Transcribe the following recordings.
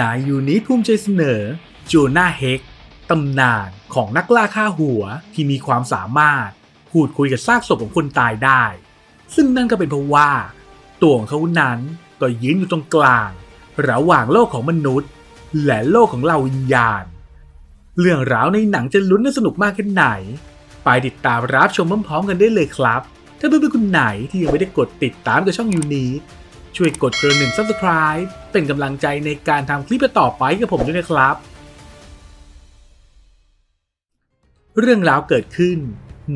นายยูนิภูมิใจเสนอจูน่าเฮกตำนานของนักล่าฆ่าหัวที่มีความสามารถพูดคุยกับซากศพของคนตายได้ ซึ่งนั่นก็เป็นเพราะว่า ตัวของเขานั้นก็ยืนอยู่ตรงกลาง ระหว่างโลกของมนุษย์ และโลกของเราวิญญาณ เรื่องราวในหนังจะลุ้นและสนุกมากแค่ไหน ไปติดตามรับชมพร้อมๆกันได้เลยครับ ถ้าเพื่อนๆคนไหนที่ยังไม่ได้กดติดตามกับช่องยูนีช่วยกดกระหนึ่ง subscribe เป็นกำลังใจในการทำคลิปต่อไปกับผมด้วยนะครับ เรื่องราวเกิดขึ้น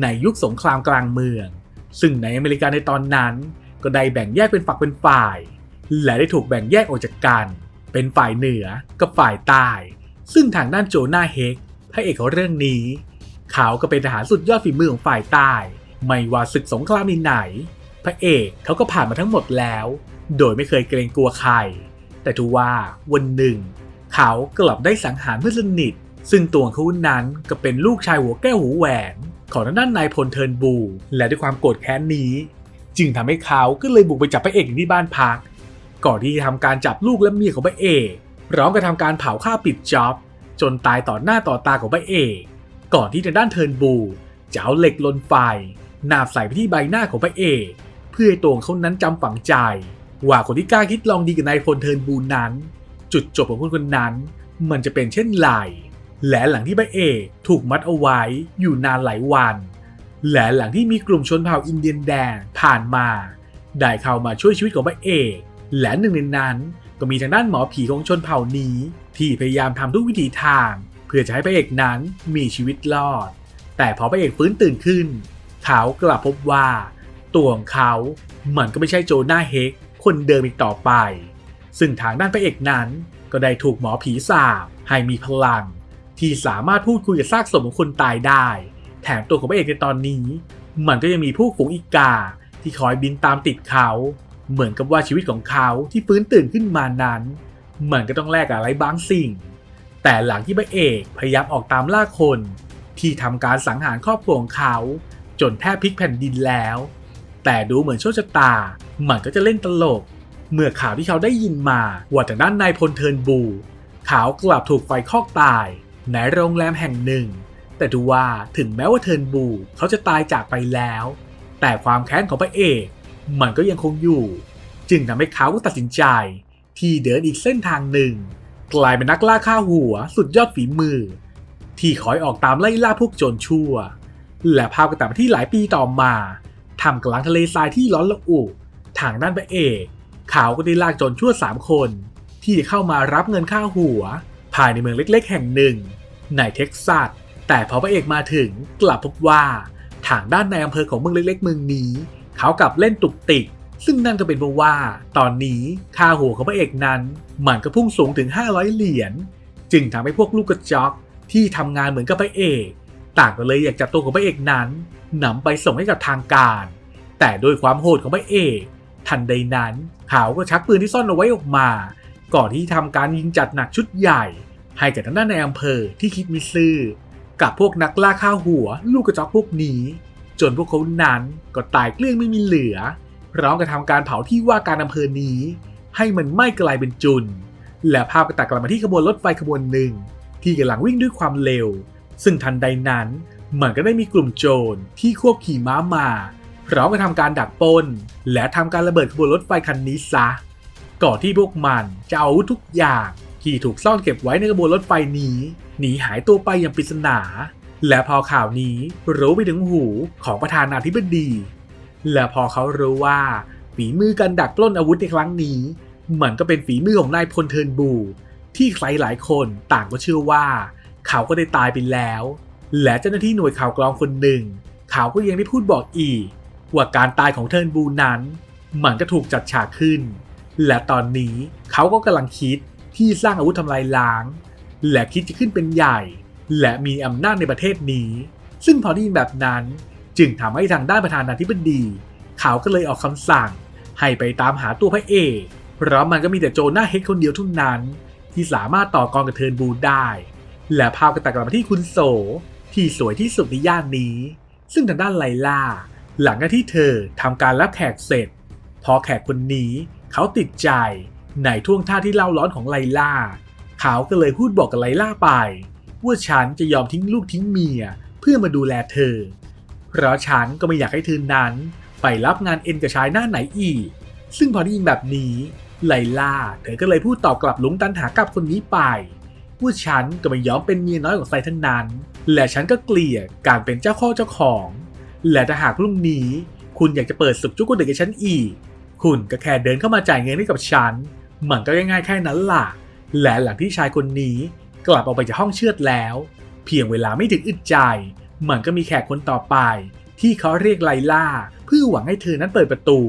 ในยุคสงครามกลางเมือง ซึ่งในอเมริกาในตอนนั้น ก็ได้แบ่งแยกเป็นฝักเป็นฝ่าย และได้ถูกแบ่งแยกออกจากกัน เป็นฝ่ายเหนือกับฝ่ายใต้ ซึ่งทางด้านโจนาเฮกพระเอกของเรื่องนี้ เขาก็เป็นทหารสุดยอดฝีมือของฝ่ายใต้ ไม่ว่าศึกสงครามไหน พระเอกเขาก็ผ่านมาทั้งหมดแล้ว โดยไม่เคยเกรงกลัวใคร แต่ทว่าวันหนึ่ง เขากลับได้สังหารเพื่อนสนิท ซึ่งตัวเขานั้นก็เป็นลูกชายหัวแก้วหูแหวน ของทางด้านนายพลเทิร์นบู และด้วยความโกรธแค้นนี้ จึงทำให้เขาก็เลยบุกไปจับพระเอกที่บ้านพัก ก่อนที่จะทำการจับลูกและเมียของพระเอกพร้อมกับทำการเผาฆ่าปิดจ็อบ จนตายต่อหน้าต่อตาของพระเอกก่อนที่ทางด้านเทิร์นบูจะเอาเหล็กลนไฟนาบใส่ไปที่ใบหน้าของพระเอกเพื่อให้ตัวเขานั้นจำฝังใจ ว่า คนที่กล้าคิดลองดีกับนายพลเทิร์นบูนั้น จุดจบของคนคนนั้น มันจะเป็นเช่นไรและหลังที่พระเอกถูกมัดเอาไว้อยู่นานหลายวัน และหลังที่มีกลุ่มชนเผ่าอินเดียนแดงผ่านมา ได้เข้ามาช่วยชีวิตของพระเอก และหนึ่งในนั้นก็มีทางด้านหมอผีของชนเผ่านี้ ที่พยายามทำทุกวิถีทาง เพื่อจะให้พระเอกนั้นมีชีวิตรอด แต่พอพระเอกฟื้นตื่นขึ้น เขากลับพบว่า ตัวของเขา มันก็ไม่ใช่โจนาเฮก คนเดิมอีกต่อไป ซึ่งทางด้านพระเอกนั้นก็ได้ถูกหมอผีสาบให้มีพลัง ที่สามารถพูดคุยกับซากศพของคนตายได้ แถมตัวของพระเอกในตอนนี้ มันก็ยังมีผู้ฝูงอีกาที่คอยบินตามติดเขา เหมือนกับว่าชีวิตของเขาที่ฟื้นตื่นขึ้นมานั้น มันก็ต้องแลกอะไรบางสิ่ง แต่หลังที่พระเอกพยายามออกตามล่าคน ที่ทำการสังหารครอบครัวของเขา จนแทบพลิกแผ่นดินแล้ว แต่ดูเหมือนโชคชะตา มันก็จะเล่นตลก เมื่อข่าวที่เขาได้ยินมาว่าจากด้านนายพลเทินบูเขากลับถูกไฟคอกตายในโรงแรมแห่งหนึ่ง แต่ดูว่าถึงแม้ว่าเทินบูเขาจะตายจากไปแล้ว แต่ความแค้นของพระเอกมันก็ยังคงอยู่ จึงทำให้เขาตัดสินใจ ที่เดินอีกเส้นทางหนึ่ง กลายเป็นนักล่าฆ่าหัวสุดยอดฝีมือ ที่คอยออกตามไล่ล่าพวกโจรชั่ว และภาพก็ตัดมาที่หลายปีต่อมาทำกลางทะเลทรายที่ร้อนระอุ ทางด้านพระเอกเขาก็ได้ลากจรชั่วสามคน ที่จะเข้ามารับเงินค่าหัว ภายในเมืองเล็กๆ แห่งหนึ่ง ในเท็กซัส แต่พอพระเอกมาถึงกลับพบว่าทางด้านในอำเภอของเมืองเล็กๆ เมืองนี้ เขากลับเล่นตุกติก ซึ่งนั่นก็เป็นเพราะว่า ตอนนี้ค่าหัวของพระเอกนั้นมันก็พุ่งสูงถึง 500 เหรียญจึงทำให้พวกลูกกระจอกที่ทำงานเหมือนกับพระเอก ต่างก็เลยอยากจับตัวของพระเอกนั้นนำไปส่งให้กับทางการ แต่ด้วยความโหดของพระเอก ทันใดนั้นเขาก็ชักปืนที่ซ่อนเอาไว้ออกมา ก่อนที่ทำการยิงจัดหนักชุดใหญ่ ให้กับทางด้านในอำเภอที่คิดมิซื่อกับพวกนักล่าข้าวหัว ลูกกระจอกพวกนี้ จนพวกเขานั้นก็ตายเกลี้ยงไม่มีเหลือพร้อมกับทำการเผาที่ว่าการอำเภอนี้ ให้มันไหม้กลายเป็นจุน และภาพก็ตัดกลับมาที่ขบวนรถไฟขบวนหนึ่ง ที่กำลังวิ่งด้วยความเร็ว ซึ่งทันใดนั้นมันก็ได้มีกลุ่มโจรที่ควบขี่ม้ามา พร้อมกับทำการดักปล้น และทำการระเบิดขบวนรถไฟคันนี้ซะ ก่อนที่พวกมันจะเอาอาวุธทุกอย่างที่ถูกซ่อนเก็บไว้ในขบวนรถไฟนี้ หนีหายตัวไปอย่างปริศนา และพอข่าวนี้รู้ไปถึงหูของประธานาธิบดี และพอเขารู้ว่าฝีมือการดักปล้นอาวุธในครั้งนี้ มันก็เป็นฝีมือของนายพลเทินบู ที่ใครหลายคนต่างก็เชื่อว่า เขาก็ได้ตายไปแล้ว และเจ้าหน้าที่หน่วยข่าวกรองคนหนึ่ง เขาก็ยังได้พูดบอกอีก ว่าการตายของเทิร์นบูนั้น มันก็ถูกจัดฉากขึ้น และตอนนี้เขาก็กำลังคิดที่สร้างอาวุธทำลายล้าง และคิดจะขึ้นเป็นใหญ่ และมีอำนาจในประเทศนี้ ซึ่งพอได้ยินแบบนั้นจึงทำให้ทางด้านประธานาธิบดี เขาก็เลยออกคำสั่ง ให้ไปตามหาตัวพระเอกเพราะมันก็มีแต่โจนาเฮดคนเดียวเท่านั้น ที่สามารถต่อกรกับเทิร์นบูได้ และภาพก็ตัดกลับมาที่คุณโสที่สวยที่สุดในย่านนี้ ซึ่งทางด้านไลล่า หลังจากที่เธอทำการรับแขกเสร็จ พอแขกคนนี้เขาติดใจในท่วงท่าที่เล่าร้อนของไลล่า เขาก็เลยพูดบอกกับไลล่าไป ว่าฉันจะยอมทิ้งลูกทิ้งเมียเพื่อมาดูแลเธอ เพราะฉันก็ไม่อยากให้เธอนั้น ไปรับงานเอ็นกับชายหน้าไหนอีก ซึ่งพอได้ยินแบบนี้ไลล่าเธอก็เลยพูดตอบกลับลุงตันหากับคนนี้ไปว่าฉันก็ไม่ยอมเป็นเมียน้อยของใครทั้งนั้น และฉันก็เกลียดการเป็นเจ้าข้อเจ้าของ และถ้าหากพรุ่งนี้คุณอยากจะเปิดสุกจุกเด็กกับฉันอีก คุณก็แค่เดินเข้ามาจ่ายเงินให้กับฉัน มันก็ง่ายๆแค่นั้นล่ะ และหลังที่ชายคนนี้กลับออกไปจากห้องเชือดแล้ว เพียงเวลาไม่ถึงอึดใจ มันก็มีแขกคนต่อไป ที่เขาเรียกไลล่าเพื่อหวังให้เธอนั้นเปิดประตู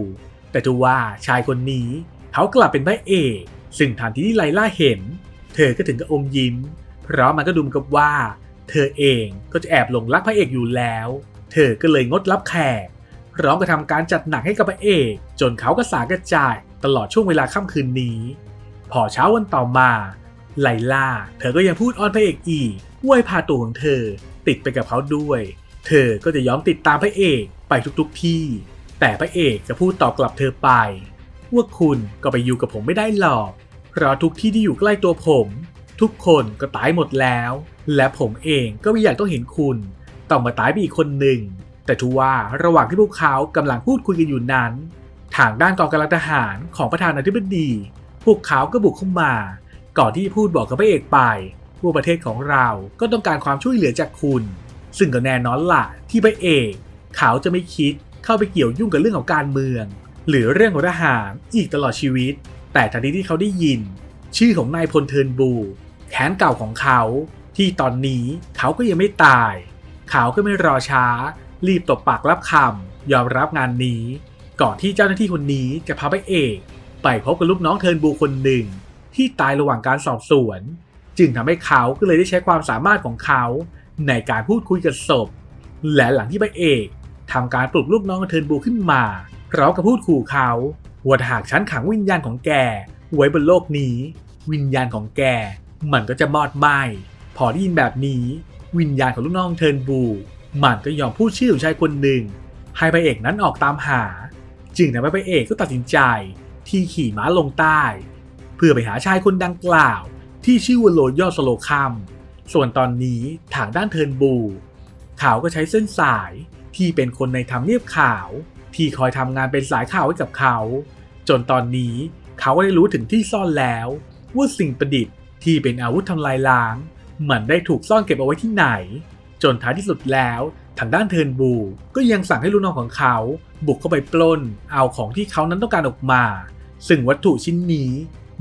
แต่ทว่าชายคนนี้เขากลับเป็นพระเอก ซึ่งทันทีที่ไลล่าเห็น เธอก็ถึงกับอมยิ้ม เพราะมันก็ดูเหมือนกับว่า เธอเองก็จะแอบหลงรักพระเอกอยู่แล้ว เธอก็เลยงดรับแขกพร้อมกับทำการจัดหนักให้กับพระเอก จนเขาก็สากระจายตลอดช่วงเวลาค่ำคืนนี้ พอเช้าวันต่อมา ไลล่า เธอก็ยังพูดอ้อนพระเอกอีกว่าให้พาตัวของเธอ ติดไปกับเขาด้วย เธอก็จะยอมติดตามพระเอกไปทุกๆที่ แต่พระเอกจะพูดตอบกลับเธอไป ว่าคุณก็ไปอยู่กับผมไม่ได้หรอกเพราะทุกที่ที่อยู่ใกล้ตัวผม ทุกคนก็ตายหมดแล้ว และผมเองก็ไม่อยากต้องเห็นคุณ ต้องมาตายไปอีกคนหนึ่ง แต่ทว่าระหว่างที่พวกเขากำลังพูดคุยกันอยู่นั้น ทางด้านกองกำลังทหารของประธานาธิบดี พวกเขาก็บุกเข้ามา ก่อนที่จะพูดบอกกับพระเอกไปว่าประเทศของเราก็ต้องการความช่วยเหลือจากคุณ ซึ่งก็แน่นอนล่ะที่พระเอกเขาจะไม่คิดเข้าไปเกี่ยวยุ่งกับเรื่องของการเมือง หรือเรื่องของทหารอีกตลอดชีวิต แต่ทันทีที่เขาได้ยิน ชื่อของนายพลเทินบูแขนเก่าของเขา ที่ตอนนี้เขาก็ยังไม่ตาย ขาก็ไม่รอช้า รีบตบปากรับคำยอมรับงานนี้ ก่อนที่เจ้าหน้าที่คนนี้จะพาพระเอก ไปพบกับลูกน้องเทินบูคนหนึ่ง ที่ตายระหว่างการสอบสวน จึงทำให้เขาก็เลยได้ใช้ความสามารถของเขา ในการพูดคุยกับศพ และหลังที่พระเอกทำการปลุกลูกน้องเทินบูขึ้นมาพร้อมกับพูดขู่เขาว่าถ้าหากฉันขังวิญญาณของแกไว้บนโลกนี้ วิญญาณของแกมันก็จะมอดไหม้พอได้ยินแบบนี้ วิญญาณของลูกน้องเทิร์นบู มันก็ยอมพูดชื่อของชายคนหนึ่ง ให้พระเอกนั้นออกตามหา จึงทำให้พระเอกก็ตัดสินใจที่ขี่ม้าลงใต้ เพื่อไปหาชายคนดังกล่าว ที่ชื่อว่าโลยอสโลคัมส่วนตอนนี้ทางด้านเทิร์นบู เขาก็ใช้เส้นสายที่เป็นคนในทำเนียบข่าว ที่คอยทำงานเป็นสายข่าวให้กับเขา จนตอนนี้เขาก็ได้รู้ถึงที่ซ่อนแล้ว ว่าสิ่งประดิษฐ์ที่เป็นอาวุธทำลายล้าง มันได้ถูกซ่อนเก็บเอาไว้ที่ไหน จนท้ายที่สุดแล้ว ทางด้านเทิร์นบูก็ยังสั่งให้ลูกน้องของเขา บุกเข้าไปปล้น เอาของที่เขานั้นต้องการออกมา ซึ่งวัตถุชิ้นนี้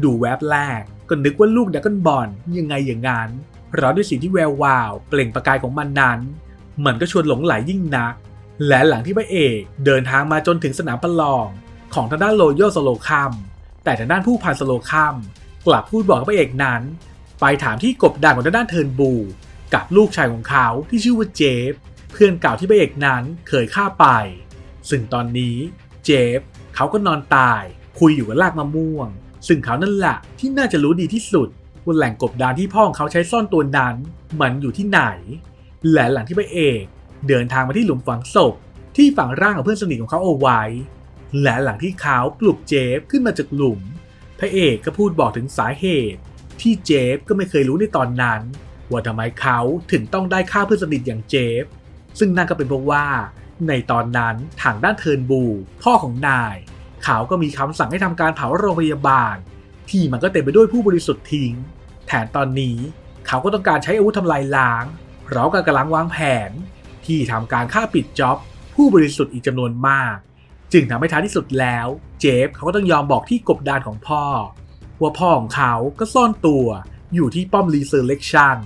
ดูแวบแรก ก็นึกว่าลูกดักกอนบอลยังไงอย่างนั้นเพราะด้วยสิ่งที่แวววาว เปล่งประกายของมันนั้น มันก็ชวนหลงไหลยิ่งนัก และหลังที่พระเอกเดินทางมาจนถึงสนามประลอง ของทางด้านโรโยสโลคัมแต่ทางด้านผู้พันสโลคัมกลับพูดบอกกับพระเอกนั้น ไปถามที่กบดานของด้านเทิร์นบู กับลูกชายของเขาที่ชื่อว่าเจฟ เพื่อนเก่าที่พระเอกนั้นเคยฆ่าไป ซึ่งตอนนี้เจฟเขาก็นอนตาย คุยอยู่กับรากมะม่วง ซึ่งเขานั่นแหละที่น่าจะรู้ดีที่สุดว่าแหล่งกบดานที่พ่อของเขาใช้ซ่อนตัวนั้น มันอยู่ที่ไหน และหลังที่พระเอกเดินทางมาที่หลุมฝังศพที่ฝังร่างของเพื่อนสนิทของเขาเอาไว้ และหลังที่เขาปลุกเจฟขึ้นมาจากหลุม พระเอกก็พูดบอกถึงสาเหตุ ที่เจฟก็ไม่เคยรู้ในตอนนั้น ว่าทำไมเขาถึงต้องได้ฆ่าเพื่อนสนิทอย่างเจฟ ซึ่งนั่นก็เป็นเพราะว่า ในตอนนั้นทางด้านเทิร์นบู พ่อของนาย เขาก็มีคำสั่งให้ทำการเผาโรงพยาบาล ที่มันก็เต็มไปด้วยผู้บริสุทธิ์ทิ้ง แถมตอนนี้เขาก็ต้องการใช้อาวุธทำลายล้างพร้อมกับกำลังวางแผน ที่ทำการฆ่าปิดจ็อบผู้บริสุทธิ์อีกจำนวนมาก จึงทำให้ท้ายที่สุดแล้ว เจฟเขาก็ต้องยอมบอกที่กบดานของพ่อ ว่าพ่อของเขาก็ซ่อนตัวอยู่ที่ป้อมรีเซอร์เลคชัน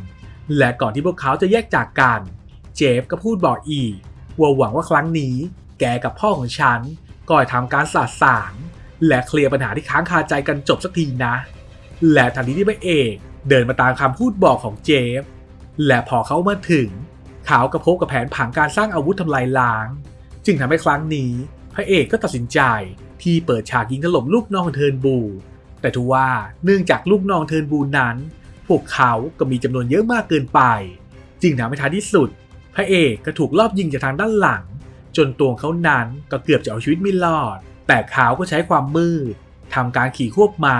และก่อนที่พวกเขาจะแยกจากกัน เจฟก็พูดบอกอีกว่าหวังว่าครั้งนี้แกกับพ่อของฉันก็จะทำการสาดสาง และเคลียร์ปัญหาที่ค้างคาใจกันจบสักทีนะ และทันทีที่พระเอกเดินมาตามคำพูดบอกของเจฟ และพอเขามาถึง เขาก็พบกับแผนผังการสร้างอาวุธทำลายล้าง จึงทำให้ครั้งนี้ พระเอกก็ตัดสินใจที่เปิดฉากยิงถล่มลูกน้องของเทิร์นบู แต่ทว่าเนื่องจากลูกน้องเทินบูนั้น พวกเขาก็มีจำนวนเยอะมากเกินไป จึงทำให้ท้ายที่สุด พระเอกก็ถูกลอบยิงจากทางด้านหลัง จนตัวเขานั้นก็เกือบจะเอาชีวิตไม่รอด แต่เขาก็ใช้ความมืดทำการขี่ควบม้า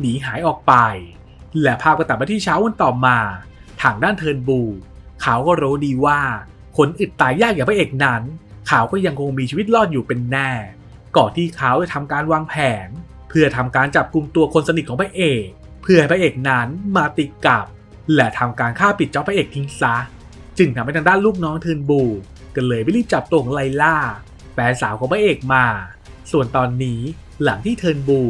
หนีหายออกไป และภาพก็ตัดมาที่เช้าวันต่อมา ทางด้านเทินบู เขาก็รู้ดีว่าคนอึดตายยากอย่างพระเอกนั้น เขาก็ยังคงมีชีวิตรอดอยู่เป็นแน่ ก่อนที่เขาจะทำการวางแผน เพื่อทำการจับกลุ่มตัวคนสนิทของพระเอก เพื่อให้พระเอกนั้นมาติดกับ และทำการฆ่าปิดจอบพระเอกทิ้งซะ จึงทำให้ทางด้านลูกน้องเทินบูก็เลยไปรีบจับตัวของไลล่าแฟนสาวของพระเอกมา ส่วนตอนนี้หลังที่เทินบู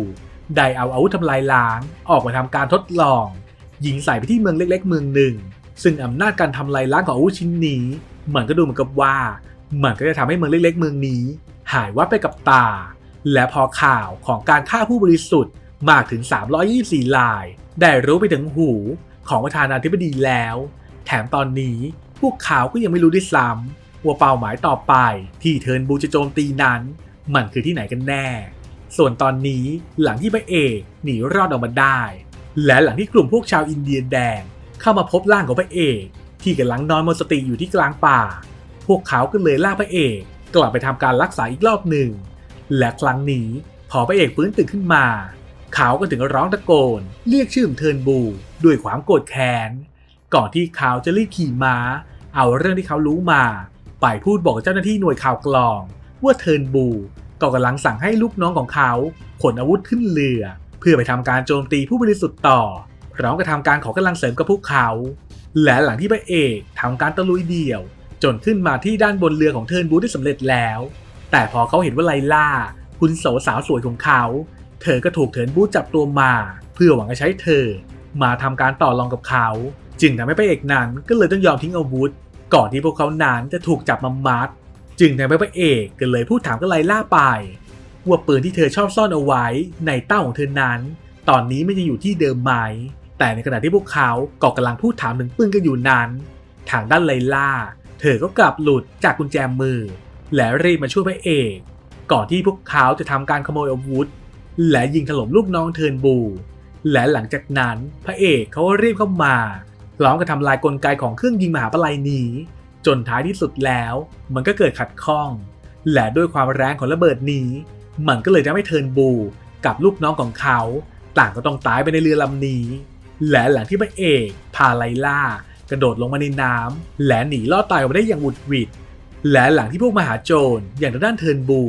ได้เอาอาวุธทำลายล้าง ออกมาทำการทดลอง ยิงใส่ไปที่เมืองเล็กๆ เมืองหนึ่ง ซึ่งอำนาจการทำลายล้างของอาวุธชิ้นนี้เหมันก็ดูเหมือนกับว่ามันก็จะทำให้เมืองเล็กๆ เมืองนี้ หายวับไปกับตา และพอข่าวของการฆ่าผู้บริสุทธิ์มากถึง 324ลาย ได้รู้ไปถึงหูของประธานาธิบดีแล้ว แถมตอนนี้พวกเขาก็ยังไม่รู้ด้วยซ้ำว่าเป้าหมายต่อไปที่เทิร์นบูจะโจมตีนั้น มันคือที่ไหนกันแน่ ส่วนตอนนี้หลังที่พระเอกหนีรอดออกมาได้ และหลังที่กลุ่มพวกชาวอินเดียแดง เข้ามาพบร่างของพระเอก ที่กำลังนอนหมดสติอยู่ที่กลางป่า พวกเขาก็เลยลากพระเอก กลับไปทำการรักษาอีกรอบหนึ่ง และครั้งนี้พอพระเอกฟื้นตื่นขึ้นมา เขาก็ถึงร้องตะโกน เรียกชื่อของเทิร์นบูด้วยความโกรธแค้น ก่อนที่เขาจะรีบขี่ม้า เอาเรื่องที่เขารู้มา ไปพูดบอกกับเจ้าหน้าที่หน่วยข่าวกรอง ว่าเทิร์นบูก็กำลังสั่งให้ลูกน้องของเขาขนอาวุธขึ้นเรือ เพื่อไปทำการโจมตีผู้บริสุทธิ์ต่อพร้อมกับทำการขอกำลังเสริมกับพวกเขา และหลังที่พระเอกทำการตะลุยเดี่ยว จนขึ้นมาที่ด้านบนเรือของเทิร์นบูได้สำเร็จแล้ว แต่พอเขาเห็นว่าไลล่า คุณโสสาวสวยของเขา เธอก็ถูกเทินบูจับตัวมา เพื่อหวังจะใช้เธอ มาทำการต่อรองกับเขา จึงทำให้พระเอกนั้นก็เลยต้องยอมทิ้งอาวุธ ก่อนที่พวกเขานั้นจะถูกจับมามัด จึงทำให้พระเอกก็เลยพูดถามกับไลล่าไป ว่าปืนที่เธอชอบซ่อนเอาไว้ในเต้าของเธอนั้น ตอนนี้ไม่จะอยู่ที่เดิมไหมแต่ในขณะที่พวกเขาก็กำลังพูดถามถึงปืนกันอยู่นั้น ทางด้านไลล่า เธอก็กลับหลุดจากกุญแจมือ และรีบมาช่วยพระเอก ก่อนที่พวกเขาจะทำการขโมยอาวุธ และยิงถล่มลูกน้องเทิร์นบู และหลังจากนั้นพระเอกเขาก็รีบเข้ามาพร้อมกับทำลายกลไกของเครื่องยิงมหาปลัยนี้ จนท้ายที่สุดแล้ว มันก็เกิดขัดข้อง และด้วยความแรงของระเบิดนี้ มันก็เลยทำให้เทิร์นบูกับลูกน้องของเขา ต่างก็ต้องตายไปในเรือลำนี้ และหลังที่พระเอกพาไลล่ากระโดดลงมาในน้ำและหนีรอดตายออกมาได้อย่างหวุดหวิด และหลังที่พวกมหาโจรอย่างด้านเทิร์นบู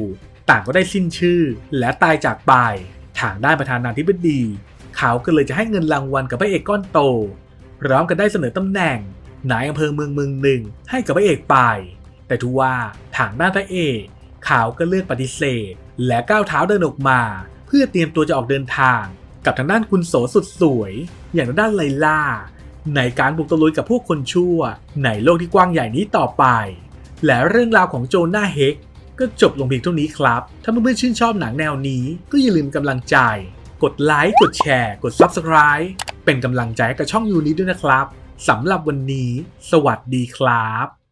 ต่างก็ได้สิ้นชื่อ และตายจากไปทางด้านประธานาธิบดี เขาก็เลยจะให้เงินรางวัลกับพระเอกก้อนโต พร้อมกันได้เสนอตำแหน่งนายอำเภอเมืองเมืองหนึ่งให้กับพระเอกไป แต่ทว่าทางด้านพระเอกเขาก็เลือกปฏิเสธ และก้าวเท้าเดินออกมา เพื่อเตรียมตัวจะออกเดินทาง กับทางด้านคุณโสสุดสวย อย่างทางด้านไลล่า ในการบุกตะลุยกับพวกคนชั่ว ในโลกที่กว้างใหญ่นี้ต่อไป และเรื่องราวของโจนาเฮกก็จบลงเพียงเท่านี้ครับ ถ้าเพื่อนๆชื่นชอบหนังแนวนี้ ก็อย่าลืมกำลังใจ กดไลค์ กดแชร์ กด Subscribe เป็นกำลังใจกับช่องยูนี้ด้วยนะครับสำหรับวันนี้ สวัสดีครับ